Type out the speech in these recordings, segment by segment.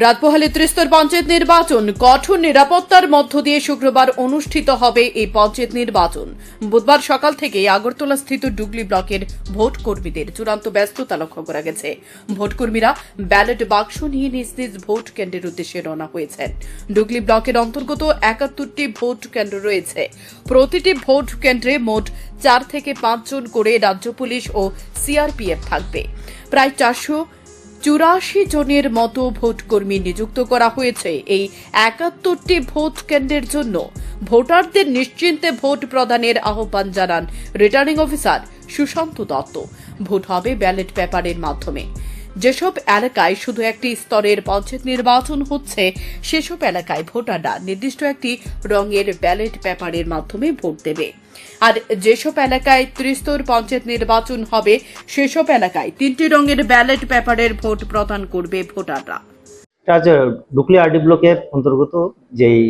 রাতপোহালে ত্রিস্তর পঞ্চায়েত নির্বাচন। কঠোর নিরাপত্তার মধ্য দিয়ে শুক্রবার অনুষ্ঠিত হবে এই পঞ্চায়েত নির্বাচন। বুধবার সকাল থেকে আগরতলা স্থিত ডুগলি ব্লকের ভোট কর্মীদের চূড়ান্ত ব্যস্ততা লক্ষ্য করা গেছে। ভোটকর্মীরা ব্যালট বাক্স নিয়ে নিজ নিজ ভোট কেন্দ্রের উদ্দেশ্যে রওনা হয়েছেন। ডুগলি ব্লকের অন্তর্গত একাত্তরটি ভোট কেন্দ্র রয়েছে। প্রতিটি ভোট কেন্দ্রে মোট চার থেকে পাঁচজন করে রাজ্য পুলিশ ও সিআরপিএফ থাকবে। প্রায় চারশো চুরাশি জনের মতো ভোটকর্মী নিযুক্ত করা হয়েছে। এই একাত্তরটি ভোট কেন্দ্রের জন্য ভোটারদের নিশ্চিন্তে ভোট প্রদানের আহ্বান জানান returning officer Sushanta Dutta. Vote হবে ব্যালট পেপারের মাধ্যমে। যেসব এলাকায় শুধু একটি স্তরের পঞ্চায়েত নির্বাচন হচ্ছে, সেসব এলাকায় ভোটাররা নির্দিষ্ট একটি রঙের ব্যালট পেপারের মাধ্যমে ভোট দেবে। আর যেসব এলাকায় ত্রিস্তর পঞ্চায়েত নির্বাচন হবে, সেসব এলাকায় তিনটি রঙের ব্যালট পেপারের ভোট প্রদান করবে ভোটাররা। হচ্ছে ডুকলি আরডি ব্লকের অন্তর্গত যেই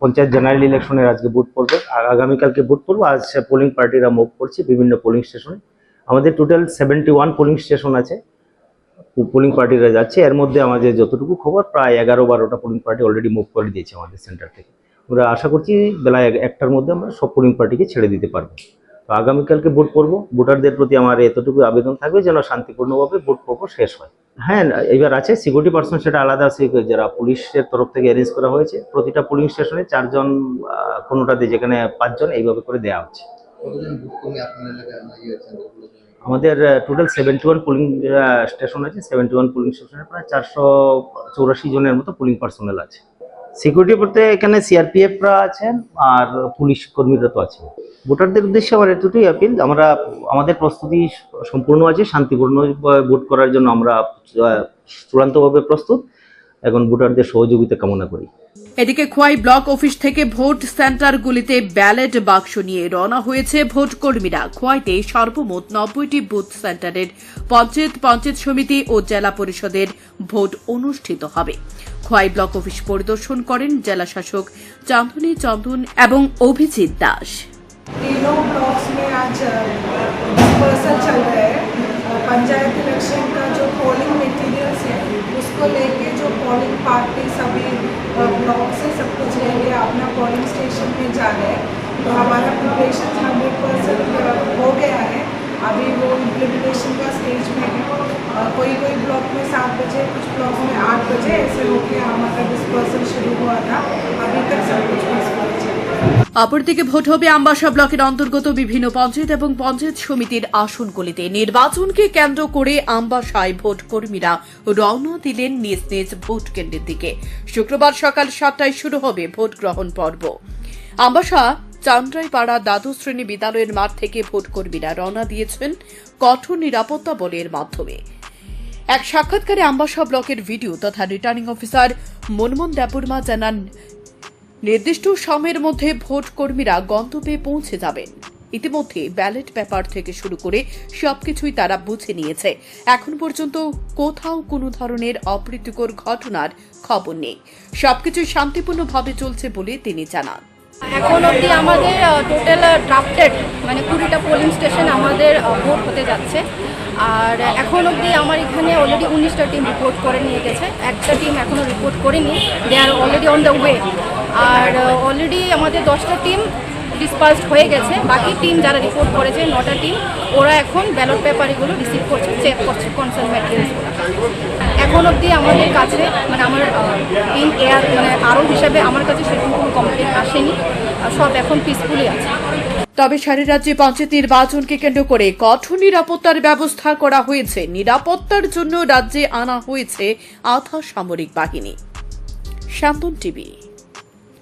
পঞ্চায়েত জেনারেল ইলেকশনের আজকে ভোট পড়বে, আর আগামীকালকে ভোট পড়ব, আজ পোলিং পার্টিরা মুভ করছে বিভিন্ন পোলিং স্টেশনে আমাদের total seventy one polling station আছে পোলিং পার্টিরা যাচ্ছে। এর মধ্যে আমাদের যতটুকু খবর, প্রায় এগারো বারোটা পোলিং পার্টি অলরেডি মুভ করে দিয়েছে আমাদের সেন্টার থেকে। আমরা আশা করছি বেলা এক- একটার মধ্যে আমরা সব পোলিং পার্টিকে ছেড়ে দিতে পারব। তো আগামীকালকে ভোট পড়ব। ভোটারদের প্রতি আমার এতটুকু আবেদন থাকবে যেন শান্তিপূর্ণভাবে ভোট পর্ব শেষ হয়। হ্যাঁ এবার আছে সিকিউরিটি পার্সন সেটা আলাদা সে- যারা পুলিশের তরফ থেকে অ্যারেঞ্জ করা হয়েছে। প্রতিটা পুলিং স্টেশনে চারজন কোনোটাতে যেখানে পাঁচজন এইভাবে করে দেওয়া হচ্ছে? আমাদের total seventy one polling station আছে। সেভেন্টি ওয়ান পুলিং স্টেশনে প্রায় চারশো চৌরাশি জনের মতো পুলিং পার্সোনাল আছে। সিকিউরিটি বলতে এখানে সিআরপিএফরা আছেন আর পুলিশ কর্মীরা তো আছে ভোটারদের উদ্দেশ্যে আমার এতটুকুই আপিল আমরা, আমাদের প্রস্তুতি সম্পূর্ণ আছে, শান্তিপূর্ণ ভোট করার জন্য আমরা চূড়ান্তভাবে প্রস্তুত। এখন ভোটারদের সহযোগিতা কামনা করি। এদিকে খোয়াই ব্লক অফিস থেকে ভোট সেন্টারগুলিতে ব্যালট বাক্স নিয়ে রওনা হয়েছে ভোট কর্মীরা। খোয়াইতে সর্বমোট নব্বইটি বুথ সেন্টারের পঞ্চায়েত পঞ্চায়েত সমিতি ও জেলা পরিষদের ভোট অনুষ্ঠিত হবে। খোয়াই ব্লক অফিস পরিদর্শন করেন জেলা শাসক চাঁদনী চন্দন এবং অভিজিৎ দাস तीनों ब्लॉक्स में आज डिस्पर्सल चल रहे हैं और पंचायत इलेक्शन का जो पोलिंग मटेरियल्स है उसको लेके जो पोलिंग पार्टी सभी ब्लॉक से सब कुछ लेके अपना पोलिंग स्टेशन में जा रहे हैं तो हमारा प्रिपरेशन हंड्रेड परसेंट हो गया है अभी वो इम्प्लीमेंटेशन का स्टेज में है अ, कोई कोई ब्लॉक में सात बजे कुछ ब्लॉक में आठ बजे ऐसे होके हमारा डिस्पर्सल शुरू हुआ था अभी तक सब कुछ peaceful चल रहा है অপরদিকে ভোট হবে আমবাসা ব্লকের অন্তর্গত বিভিন্ন পঞ্চায়েত এবং পঞ্চায়েত সমিতির আসনগুলিতে নির্বাচনকে কেন্দ্র করে আমবাসায় ভোট কর্মীরা রওনা দিলেন নিজ নিজ ভোট কেন্দ্রের দিকে শুক্রবার সকাল সাতটায় শুরু হবে ভোট গ্রহণ পর্ব আমবাসা চান্দ্রাইপাড়া দ্বাদশ শ্রেণী বিদ্যালয়ের মাঠ থেকে ভোট কর্মীরা রওনা দিয়েছেন কঠোর নিরাপত্তা বলের মাধ্যমে এক সাক্ষাৎকারে আম্বাসা ব্লকের ভিডিও তথা রিটার্নিং অফিসার মনমোহন দেববর্মা জানান, নির্দিষ্ট সময়ের মধ্যে ভোট কর্মীরা গন্তব্যে পৌঁছে যাবেন। ইতিমধ্যে ব্যালট পেপার থেকে শুরু করে সবকিছুই তারা বুঝে নিয়েছে। এখন পর্যন্ত কোথাও কোনো ধরনের অপ্রীতিকর ঘটনার খবর নেই। সবকিছু শান্তিপূর্ণভাবে চলছে বলে তিনি জানান। এখন অবধি আমাদের টোটাল ড্রাফটেড মানে কুড়িটা পোলিং স্টেশন আমাদের ভোট হতে যাচ্ছে। আর এখন অবধি আমার এখানে অলরেডি উনিশটা টিম রিপোর্ট করে নিয়ে গেছে। একটা টিম এখনও রিপোর্ট করেনি। They are already on the way R already আমাদের দশটা টিম ডিসপার্সড হয়ে গেছে। বাকি টিম যারা রিপোর্ট করেছে, নটা টিম ওরা এখন ব্যালট পেপার এগুলো রিসিভ করছে চেক করছে কনসার্ন ম্যাটেরিয়ালসগুলো এখন অবধি আমাদের কাছে মানে আমার ইন এয়ার মানে আরও হিসাবে আমার কাছে সেরকম কোনো কমপ্লেন আসেনি। সব এখন পিসফুলি আছে। তবে সারা রাজ্যে পঞ্চায়েত নির্বাচনকে কেন্দ্র করে কঠোর নিরাপত্তার ব্যবস্থা করা হয়েছে। নিরাপত্তার জন্য রাজ্যে আনা হয়েছে আধা সামরিক বাহিনী। শান্তন টিভি।